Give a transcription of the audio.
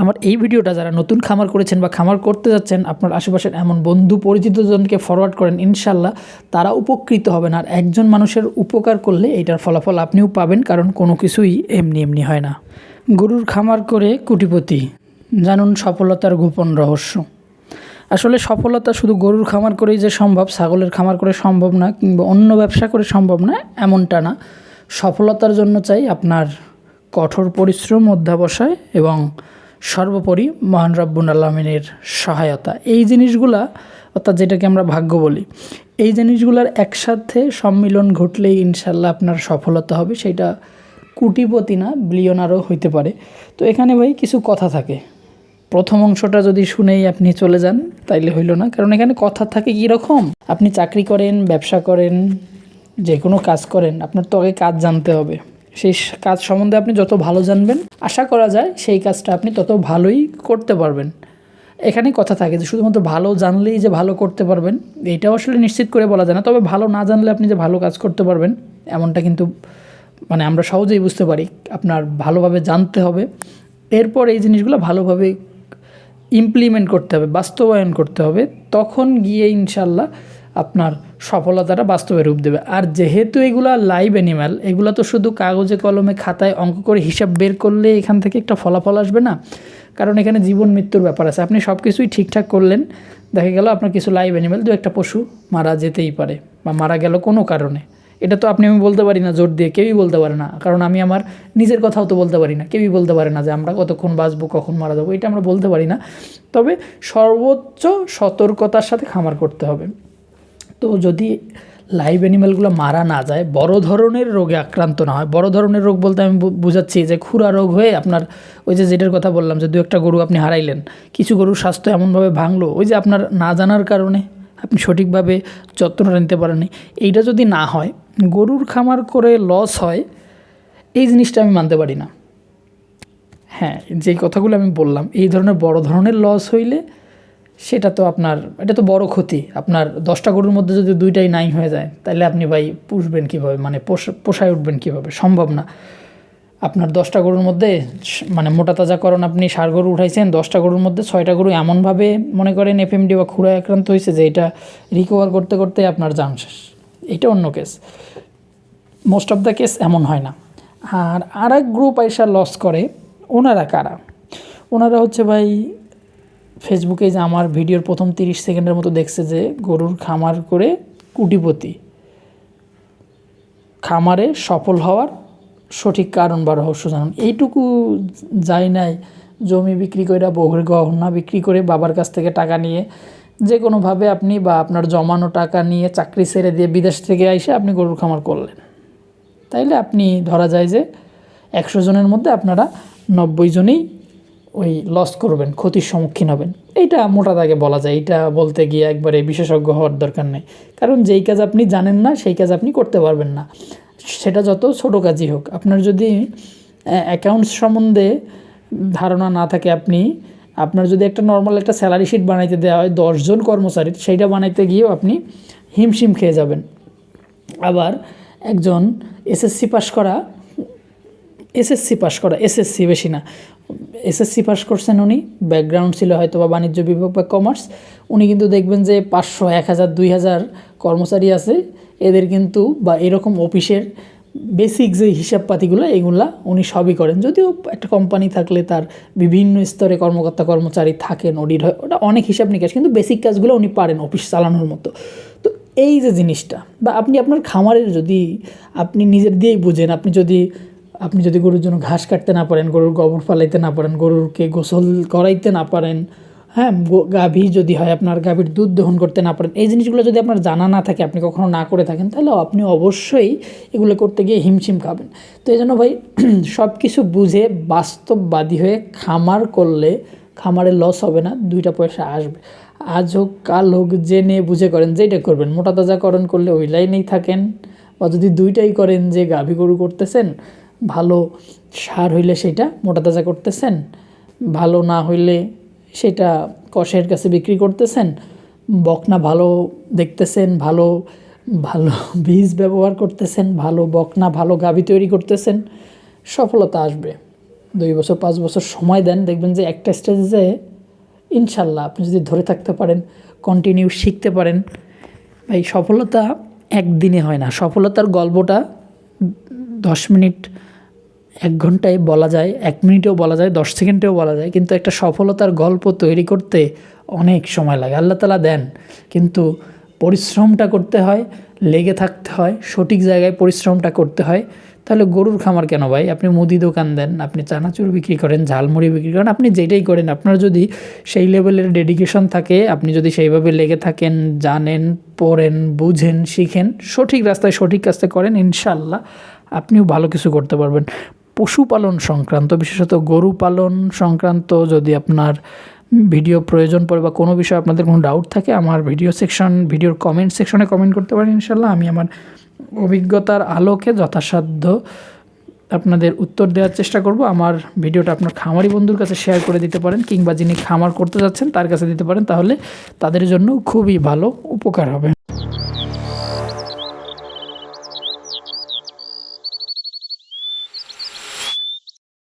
আমার এই ভিডিওটা যারা নতুন খামার করেছেন বা খামার করতে যাচ্ছেন, আপনার আশেপাশের এমন বন্ধু পরিচিতজনকে ফরওয়ার্ড করেন ইনশাল্লাহ তারা উপকৃত হবেন। আর একজন মানুষের উপকার করলে এটার ফলাফল আপনিও পাবেন, কারণ কোনো কিছুই এমনি এমনি হয় না। গরুর খামার করে কুটিপতি, জানুন সফলতার গোপন রহস্য। আসলে সফলতা শুধু গরুর খামার করেই যে সম্ভব, ছাগলের খামার করে সম্ভব না, কিংবা অন্য ব্যবসা করে সম্ভব না, এমনটা না। সফলতার জন্য চাই আপনার কঠোর পরিশ্রম, অধ্যাবসায় এবং সর্বোপরি মহান রব্বুল আলমিনের সহায়তা। এই জিনিসগুলা, অর্থাৎ যেটাকে আমরা ভাগ্য বলি, এই জিনিসগুলার একসাথে সম্মিলন ঘটলেই ইনশাল্লাহ আপনার সফলতা হবে। সেটা কুটিপতি না, বিলিয়নারও হইতে পারে। তো এখানে ভাই কিছু কথা থাকে। প্রথম অংশটা যদি শুনেই আপনি চলে যান, তাইলে হইল না। কারণ এখানে কথা থাকে কীরকম? আপনি চাকরি করেন, ব্যবসা করেন যে কোনো কাজ করেন, আপনার তো আগে কাজ জানতে হবে। সেই কাজ সম্বন্ধে আপনি যত ভালো জানবেন, আশা করা যায় সেই কাজটা আপনি তত ভালোই করতে পারবেন। এখানে কথা থাকে যে শুধুমাত্র ভালো জানলেই যে ভালো করতে পারবেন এইটাও আসলে নিশ্চিত করে বলা যায় না। তবে ভালো না জানলে আপনি যে ভালো কাজ করতে পারবেন, এমনটা কিন্তু মানে আমরা সহজেই বুঝতে পারি, আপনার ভালোভাবে জানতে হবে। এরপর এই জিনিসগুলো ভালোভাবে ইমপ্লিমেন্ট করতে হবে, বাস্তবায়ন করতে হবে। তখন গিয়ে ইনশাল্লাহ আপনার সফলতাটা বাস্তবে রূপ দেবে। আর যেহেতু এগুলা লাইভ অ্যানিম্যাল এগুলো তো শুধু কাগজে, কলমে, খাতায় অঙ্ক করে হিসাব বের করলে এখান থেকে একটা ফলাফল আসবে না। কারণ এখানে জীবন মৃত্যুর ব্যাপার আছে। আপনি সব কিছুই ঠিকঠাক করলেন, দেখা গেল আপনার কিছু লাইভ অ্যানিম্যাল দু একটা পশু মারা যেতেই পারে বা মারা গেল কোনো কারণে। এটা তো আপনি আমি বলতে পারি না, জোর দিয়ে কেউই বলতে পারে না। কারণ আমি আমার নিজের কথাও তো বলতে পারি না। কেউই বলতে পারে না যে আমরা কতক্ষণ বাঁচবো, কখন মারা যাব, এটা আমরা বলতে পারি না। তবে সর্বোচ্চ সতর্কতার সাথে খামার করতে হবে। তো যদি লাইভ অ্যানিম্যালগুলো মারা না যায়, বড় ধরনের রোগে আক্রান্ত না হয়। বড় ধরনের রোগ বলতে আমি বুঝাচ্ছি যে খুরা রোগ হয়ে আপনার ওই যে যেটার কথা বললাম যে দু একটা গরু আপনি হারাইলেন, কিছু গরুর স্বাস্থ্য এমনভাবে ভাঙলো, ওই যে আপনার না জানার কারণে আপনি সঠিকভাবে যত্নটা নিতে পারেননি। এইটা যদি না হয়, গরুর খামার করে লস হয়, এই জিনিসটা আমি মানতে পারি না। হ্যাঁ যেই কথাগুলো আমি বললাম, এই ধরনের বড় ধরনের লস হইলে সেটা তো আপনার, এটা তো বড় ক্ষতি। আপনার দশটা গরুর মধ্যে যদি দুইটাই নাই হয়ে যায়, তাহলে আপনি ভাই পুষবেন কীভাবে? মানে পোষ- পোষায় উঠবেন কীভাবে? সম্ভব না। আপনার দশটা গরুর মধ্যে মানে মোটা তাজা তাজাকরণ আপনি সার গরু উঠাইছেন, দশটা গরুর মধ্যে ছয়টা গরু এমনভাবে মনে করেন এফএমডি বা খুঁড়ায় আক্রান্ত হয়েছে যে এটা রিকভার করতে করতে আপনার জান শেষ। এটা অন্য case most of the case এমন হয় না। আর আর এক গ্রুপ আইসা লস করে, ওনারা কারা? ওনারা হচ্ছে ভাই ফেসবুকে যে আমার ভিডিওর প্রথম তিরিশ সেকেন্ডের মতো দেখছে যে গরুর খামার করে কুটিপতি। খামারে সফল হওয়ার সঠিক কারণ বা রহস্য জানুন এইটুকু যাই নাই। জমি বিক্রি করে বগুড় গহনা বিক্রি করে বাবার কাছ থেকে টাকা নিয়ে যে কোনোভাবে আপনি বা আপনার জমানো টাকা নিয়ে চাকরি ছেড়ে দিয়ে বিদেশ থেকে এসে আপনি গরুর খামার করলেন। তাইলে আপনি ধরা যায় যে একশো জনের মধ্যে আপনারা নব্বই জনেই ওই লস করবেন, ক্ষতির সম্মুখীন হবেন। এইটা মোটা দাগে বলা যায়। এইটা বলতে গিয়ে একবারে বিশেষজ্ঞ হওয়ার দরকার নেই। কারণ যেই কাজ আপনি জানেন না, সেই কাজ আপনি করতে পারবেন না। সেটা যত ছোটো কাজই হোক, আপনার যদি অ্যাকাউন্টস সম্বন্ধে ধারণা না থাকে আপনি, আপনার যদি একটা নর্মাল একটা স্যালারি শিট বানাইতে দেওয়া হয়, দশজন কর্মচারীর সেইটা বানাইতে গিয়েও আপনি হিমশিম খেয়ে যাবেন। আবার একজন এসএসসি পাশ করা এসএসসি পাশ করা, এসএসসি বেশি না। এসএসসি পাশ করছেন উনি ব্যাকগ্রাউন্ড ছিল হয়তো বা বাণিজ্য বিভাগ বা কমার্স উনি কিন্তু দেখবেন যে পাঁচশো, এক হাজার, দুই হাজার কর্মচারী আছে। এদের কিন্তু বা এরকম অফিসের বেসিক যে হিসাবপাতিগুলো, এগুলা উনি সবই করেন। যদিও একটা কোম্পানি থাকলে তার বিভিন্ন স্তরে কর্মকর্তা, কর্মচারী থাকেন অডিট হয়, ওটা অনেক হিসাব নিকাশ, কিন্তু বেসিক কাজগুলো উনি পারেন অফিস চালানোর মতো। তো এই যে জিনিসটা, বা আপনি আপনার খামারের যদি আপনি নিজের দিয়েই বুঝেন, আপনি যদি আপনি যদি গরুর জন্য ঘাস কাটতে না পারেন, গরুর গোবর ফালাইতে না পারেন, গরুরকে গোসল করাইতে না পারেন হ্যাঁ গাভী যদি হয়, আপনার গাভীর দুধ দহন করতে না পারেন, এই জিনিসগুলো যদি আপনার জানা না থাকে, আপনি কখনো না করে থাকেন, তাহলে আপনি অবশ্যই এগুলো করতে গিয়ে হিমশিম খাবেন। তো এই জন্য ভাই সব কিছু বুঝে বাস্তববাদী হয়ে খামার করলে খামারে লস হবে না, দুইটা পয়সা আসবে। আজ হোক, কাল হোক জেনে বুঝে করেন যেটা করবেন, মোটা তাজাকরণ করলে ওই লাইনেই থাকেন, বা যদি দুইটাই করেন যে গাভী গরু করতেছেন ভালো সার হইলে সেটা মোটা তাজা করতেছেন, ভালো না হইলে সেটা কষের কাছে বিক্রি করতেছেন, বকনা ভালো দেখতেছেন, ভালো ভালো বীজ ব্যবহার করতেছেন, ভালো বকনা, ভালো গাভী তৈরি করতেছেন, সফলতা আসবে। দুই বছর, পাঁচ বছর সময় দেন, দেখবেন যে একটা স্টেজে ইনশাল্লাহ আপনি যদি ধরে থাকতে পারেন কন্টিনিউ শিখতে পারেন, ভাই সফলতা একদিনে হয় না। সফলতার গল্পটা দশ মিনিট এক ঘন্টায় বলা যায়, এক মিনিটেও বলা যায়, দশ সেকেন্ডেও বলা যায়, কিন্তু একটা সফলতার গল্প তৈরি করতে অনেক সময় লাগে। আল্লাহ তালা দেন, কিন্তু পরিশ্রমটা করতে হয়, লেগে থাকতে হয়, সঠিক জায়গায় পরিশ্রমটা করতে হয়। তাহলে গরুর খামার কেন ভাই? আপনি মুদি দোকান দেন, আপনি চানাচুর বিক্রি করেন, ঝালমুড়ি বিক্রি করেন, আপনি যেটাই করেন, আপনার যদি সেই লেভেলের ডেডিকেশন থাকে, আপনি যদি সেইভাবে লেগে থাকেন, জানেন, পড়েন, বুঝেন, শিখেন, সঠিক রাস্তায় সঠিক কাজটা করেন ইনশাল্লাহ আপনিও ভালো কিছু করতে পারবেন। পশুপালন সংক্রান্ত, বিশেষত গরু পালন সংক্রান্ত যদি আপনার ভিডিও প্রয়োজন পড়ে বা কোনো বিষয়ে আপনাদের কোনো ডাউট থাকে, আমার ভিডিও সেকশন ভিডিওর কমেন্ট সেকশনে কমেন্ট করতে পারেন ইনশাল্লাহ আমি আমার অভিজ্ঞতার আলোকে যথাসাধ্য আপনাদের উত্তর দেওয়ার চেষ্টা করব। আমার ভিডিওটা আপনার খামারি বন্ধুর কাছে শেয়ার করে দিতে পারেন কিংবা যিনি খামার করতে যাচ্ছেন, তার কাছে দিতে পারেন, তাহলে তাদের জন্য খুবই ভালো উপকার হবে।